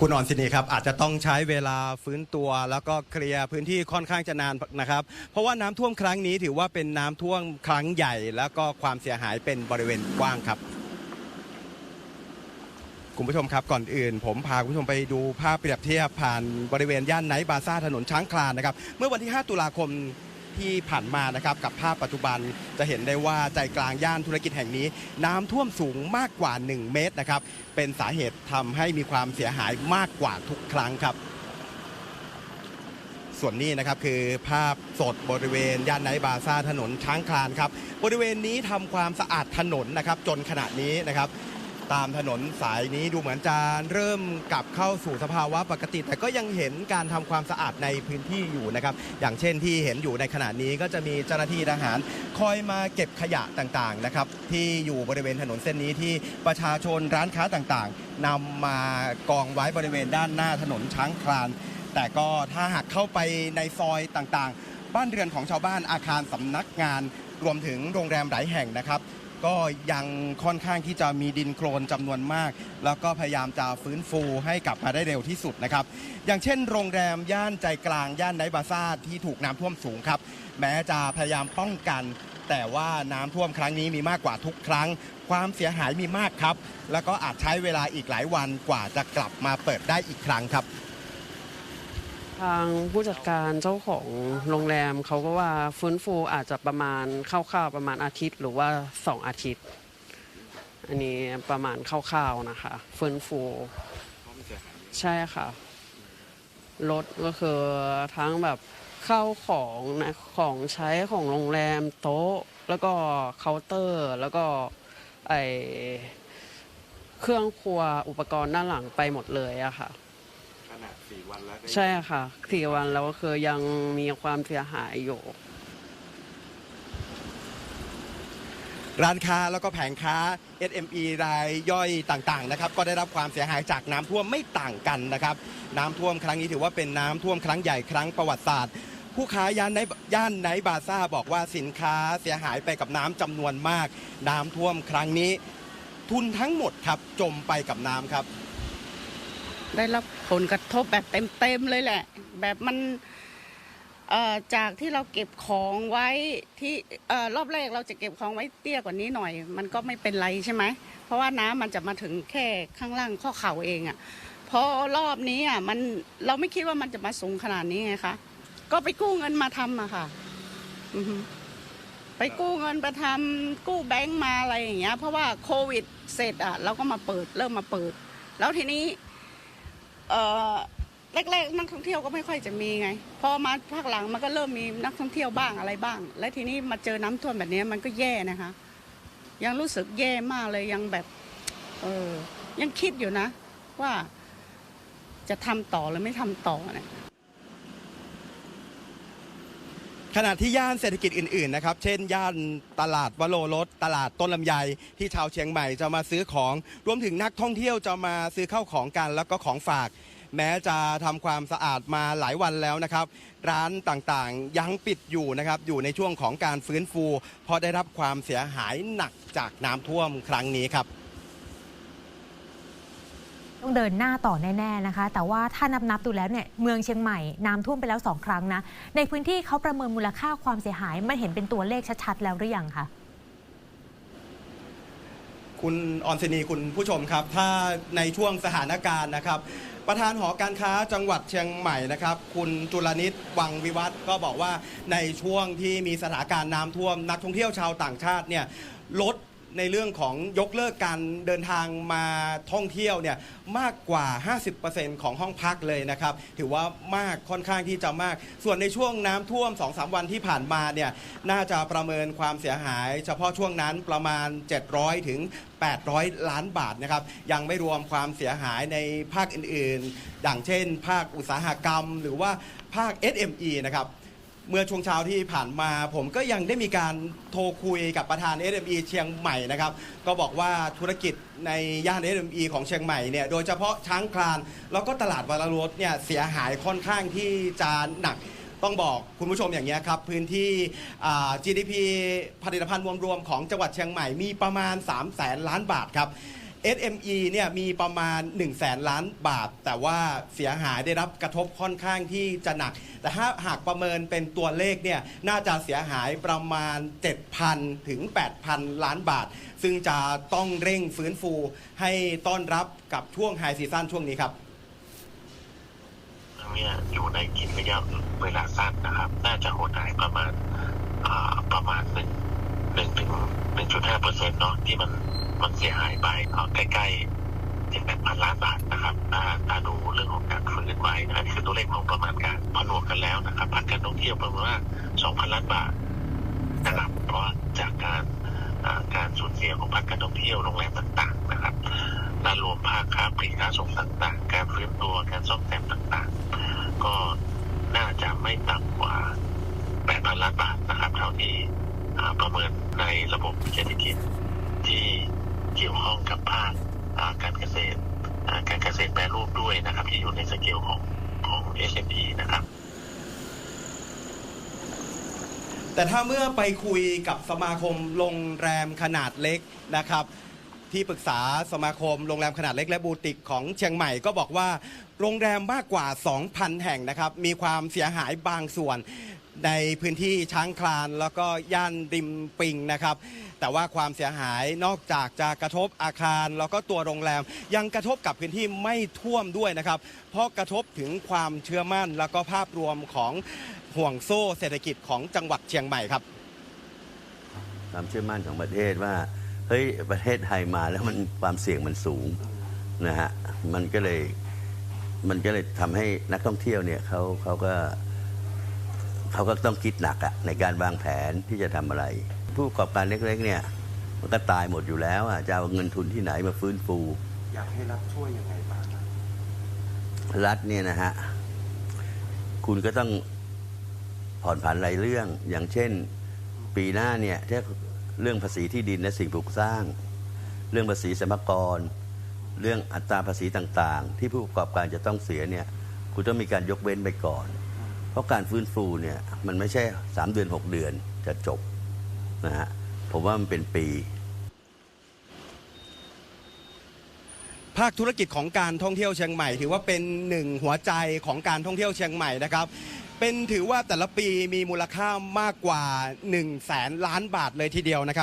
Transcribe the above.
คุณอ่อนสินีครับอาจจะต้องใช้เวลาฟื้นตัว แล้วก็เคลียร์พื้นที่ค่อนข้างจะนานนะครับ เพราะว่าน้ำท่วมครั้งนี้ถือว่าเป็นน้ำท่วมครั้งใหญ่ แล้วก็ความเสียหายเป็นบริเวณกว้างครับคุณผู้ชมครับก่อนอื่น ผมพาคุณผู้ชมไปดูภาพเปรียบเทียบผ่านบริเวณย่านไนท์บาซ่าถนนช้างคลานนะครับ เมื่อวันที่ 5 ตุลาคม ที่ผ่านมานะครับกับภาพปัจจุบันจะเห็นได้ว่าใจกลางย่านธุรกิจแห่งนี้ น้ำท่วมสูงมากกว่า 1 เมตรนะครับเป็นสาเหตุทำให้มีความเสียหายมากกว่าทุกครั้งครับ ส่วนนี้นะครับคือภาพสดบริเวณย่านไนบาซ่าถนนช้างคลานครับบริเวณนี้ทำความสะอาดถนนนะครับจนขณะนี้นะครับ ตามถนนสายนี้ดูเหมือนจะเริ่มกลับเข้าสู่สภาวะปกติ แต่ก็ยังเห็นการทำความสะอาดในพื้นที่อยู่นะครับ อย่างเช่นที่เห็นอยู่ในขณะนี้ก็จะมีเจ้าหน้าที่ทหารคอยมาเก็บขยะต่างๆนะครับที่อยู่บริเวณถนนเส้นนี้ที่ประชาชนร้านค้าต่างๆนำมากองไว้บริเวณด้านหน้าถนนช้างคลาน แต่ก็ถ้าหากเข้าไปในซอยต่างๆ บ้านเรือนของชาวบ้านอาคารสำนักงาน รวมถึงโรงแรมหลายแห่งนะครับ ก็ยังค่อนข้างที่จะมีดินโคลนจำนวนมาก แล้วก็พยายามจะฟื้นฟูให้กลับมาได้เร็วที่สุดนะครับ อย่างเช่น โรงแรมย่านใจกลางย่านไนบาซ่าที่ถูกน้ำท่วมสูงครับ แม้จะพยายามป้องกัน แต่ว่าน้ำท่วมครั้งนี้มีมากกว่าทุกครั้ง ความเสียหายมีมากครับ แล้วก็อาจใช้เวลาอีกหลายวันกว่าจะกลับมาเปิดได้อีกครั้งครับ ทางผู้จัดการเจ้าของโรงแรมเขาก็ว่าฟื้นฟูอาจจะประมาณคร่าวๆประมาณอาทิตย์ หรือว่าสองอาทิตย์ อันนี้ประมาณคร่าวๆนะคะฟื้นฟูใช่ค่ะรถก็คือทั้งแบบเข้าของนะของใช้ของโรงแรมโต๊ะ แล้วก็เคาน์เตอร์ แล้วก็ไอเครื่องครัวอุปกรณ์ด้านหลังไปหมดเลยอะค่ะ ขนาด4วันแล้วใช่ค่ะสี่วันแล้วก็คือยังมีความเสียหายอยู่ ร้านค้าแล้วก็แผงค้า SME รายย่อยต่างๆนะครับก็ได้รับความเสียหายจากน้ำท่วมไม่ต่างกันนะครับน้ำท่วมครั้งนี้ถือว่าเป็นน้ำท่วมครั้งใหญ่ครั้งประวัติศาสตร์ ผู้ค้าย่านในย่านไนท์บาซ่าบอกว่าสินค้าเสียหายไปกับน้ำจำนวนมาก น้ำท่วมครั้งนี้ ทุนทั้งหมดครับจมไปกับน้ำครับ ได้รับผลกระทบแบบเต็มๆเลยแหละ แบบมันจากที่เราเก็บของไว้ที่รอบแรกเราจะเก็บของไว้เตี้ยกว่านี้หน่อย มันก็ไม่เป็นไรใช่ไหมเพราะว่าน้ำมันจะมาถึงแค่ข้างล่างข้อเข่าเองอะ่ะพอรอบนี้อะมันเราไม่คิดว่ามันจะมาสูงขนาดนี้ไงคะก็ไปกู้เงินมาทำอะค่ะไปกู้เงินไปทำกู้แบงก์มาอะไรอย่างเงี้ย เพราะว่าโควิดเสร็จอะเราก็มาเปิดเริ่มมาเปิด แล้วทีนี้ เอ่อแรกๆนักท่องเที่ยวก็ไม่ค่อยจะมีไง พอมาภาคหลังมันก็เริ่มมีนักท่องเที่ยวบ้างอะไรบ้าง และทีนี้มาเจอน้ำท่วมแบบนี้มันก็แย่นะคะ ยังรู้สึกแย่มากเลยยังแบบเออยังคิดอยู่นะ ว่าจะทำต่อหรือไม่ทำต่อเนี่ย ขณะที่ย่านเศรษฐกิจอื่นๆนะครับเช่น ย่านตลาดวโรรสตลาดต้นลำไยที่ชาวเชียงใหม่จะมาซื้อของ รวมถึงนักท่องเที่ยวจะมาซื้อข้าวของกันแล้วก็ของฝาก แม้จะทำความสะอาดมาหลายวันแล้วนะครับ ร้านต่างๆยังปิดอยู่นะครับ อยู่ในช่วงของการฟื้นฟู เพราะได้รับความเสียหายหนักจากน้ำท่วมครั้งนี้ครับ ต้องเดินหน้าต่อแน่ๆนะคะ แต่ว่าถ้านับนับๆดูแล้วเนี่ยเมืองเชียงใหม่น้ำท่วมไปแล้ว2ครั้งนะ ในพื้นที่เขาประเมินมูลค่าความเสียหาย มันเห็นเป็นตัวเลขชัดๆแล้วหรือยังคะคุณออนซินีคุณผู้ชมครับ ถ้าในช่วงสถานการณ์นะครับ ประธานหอการค้าจังหวัดเชียงใหม่นะครับ คุณจุลนิตวังวิวัฒน์ก็บอกว่าในช่วงที่มีสถานการณ์น้ำท่วม นักท่องเที่ยวชาวต่างชาติเนี่ยลด ในเรื่องของยกเลิกการเดินทางมาท่องเที่ยวเนี่ยมากกว่า 50%ของห้องพักเลยนะครับ ถือว่ามากค่อนข้างที่จะมาก ส่วนในช่วงน้ำท่วม 2-3 วันที่ผ่านมาเนี่ยน่าจะประเมินความเสียหาย เฉพาะช่วงนั้นประมาณ 700 ถึง 800 ล้านบาทนะครับ ยังไม่รวมความเสียหายในภาคอื่นๆอย่างเช่น ภาคอุตสาหกรรม หรือว่าภาค SME นะครับ เมื่อช่วงเช้าที่ผ่านมา ผมก็ยังได้มีการโทรคุยกับประธาน SME เชียงใหม่นะครับ ก็บอกว่าธุรกิจในย่าน SME ของเชียงใหม่เนี่ยโดยเฉพาะช้างคลาน แล้วก็ตลาดวารรถเนี่ยเสียหายค่อนข้างที่จะหนักต้องบอกคุณผู้ชมอย่างนี้ครับ พื้นที่ GDP ผลิตภัณฑ์รวมๆของจังหวัดเชียงใหม่มีประมาณ 3 0 0แสนล้านบาทครับ SME เนี่ยมีประมาณ 1 0 0 0 0แสนล้านบาท แต่ว่าเสียหายได้รับกระทบค่อนข้างที่จะหนัก แต่ถ้าหากประเมินเป็นตัวเลขเนี่ยน่าจะเสียหายประมาณ 7,000 ถึง 8,000 ล้านบาท ซึ่งจะต้องเร่งฟื้นฟูให้ต้อนรับกับช่วงไฮซีซั่นช่วงนี้ครับเนี่ยอยู่ในกินระยะเวลาสั้นนะครับ น่าจะหดหายประมาณประมาณหนึ่ง หนึ่งถึงหนึ่งจุดห้าเปอร์เซ็นต์เนาะที่มันมันเสียหายไปเอาใกล้ๆเจ็ดแปดพันล้านบาทนะครับถ้าถ้าดูเรื่องของการฟื้นไหวนะนนี้คือตัวเลขของประมาณการผนวกกันแล้วนะครับภาคการท่องเที่ยวประมาณว่าสองพันล้านบาทนะครับเพราะจากการการสูญเสียของภาคการท่องเที่ยวโรงแรมต่างๆนะครับและรวมภาคค้าปลีกค้าส่งต่างๆ การฟื้นตัวการซ่อมแซมต่างๆ ก็น่าจะไม่ต่ำกว่า 8,000 ล้านบาทนะครับเท่าที่ ประเมินในระบบเศรษฐกิจที่เกี่ยวข้องกับภาคการเกษตรการเกษตรแปรรูปด้วยนะครับ ที่อยู่ในสเกลของของ SME นะครับ แต่ถ้าเมื่อไปคุยกับสมาคมโรงแรมขนาดเล็กนะครับ ที่ปรึกษาสมาคมโรงแรมขนาดเล็กและบูติกของเชียงใหม่ก็บอกว่า โรงแรมมากกว่า 2,000 แห่งนะครับ มีความเสียหายบางส่วน ในพื้นที่ช้างคลานแล้วก็ย่านริมปิงนะครับ แต่ว่าความเสียหายนอกจากจะกระทบอาคาร แล้วก็ตัวโรงแรม ยังกระทบกับพื้นที่ไม่ท่วมด้วยนะครับ เพราะกระทบถึงความเชื่อมั่น แล้วก็ภาพรวมของห่วงโซ่เศรษฐกิจของจังหวัดเชียงใหม่ครับ ความเชื่อมั่นของประเทศว่าเฮ้ยประเทศไทยมาแล้วมันความเสี่ยงมันสูงนะฮะมันก็เลยมันก็เลยทำให้นักท่องเที่ยวเนี่ยเขาเขาก็ เขาก็ต้องคิดหนักอะในการวางแผนที่จะทำอะไร ผู้ประกอบการเล็กๆเนี่ยมันก็ตายหมดอยู่แล้วอะจะเอาเงินทุนที่ไหนมาฟื้นฟู อยากให้รัฐช่วยยังไงบ้างรัฐเนี่ยนะฮะคุณก็ต้องผ่อนผันหลายเรื่อง อย่างเช่นปีหน้าเนี่ยถ้าเรื่องภาษีที่ดินและสิ่งปลูกสร้าง เรื่องภาษีสรรพากร เรื่องอัตราภาษีต่างๆ ที่ผู้ประกอบการจะต้องเสียเนี่ยคุณต้องมีการยกเว้นไปก่อน เพราะการฟื้นฟูเนี่ยมันไม่ใช่ 3 เดือน 6 เดือนจะจบนะฮะผมว่ามันเป็นปี ภาคธุรกิจของการท่องเที่ยวเชียงใหม่ ถือว่าเป็นหนึ่งหัวใจของการท่องเที่ยวเชียงใหม่นะครับเป็นถือว่าแต่ละปีมีมูลค่ามากกว่า 1 0 0 0 0แสนล้านบาทเลยทีเดียวนะครับ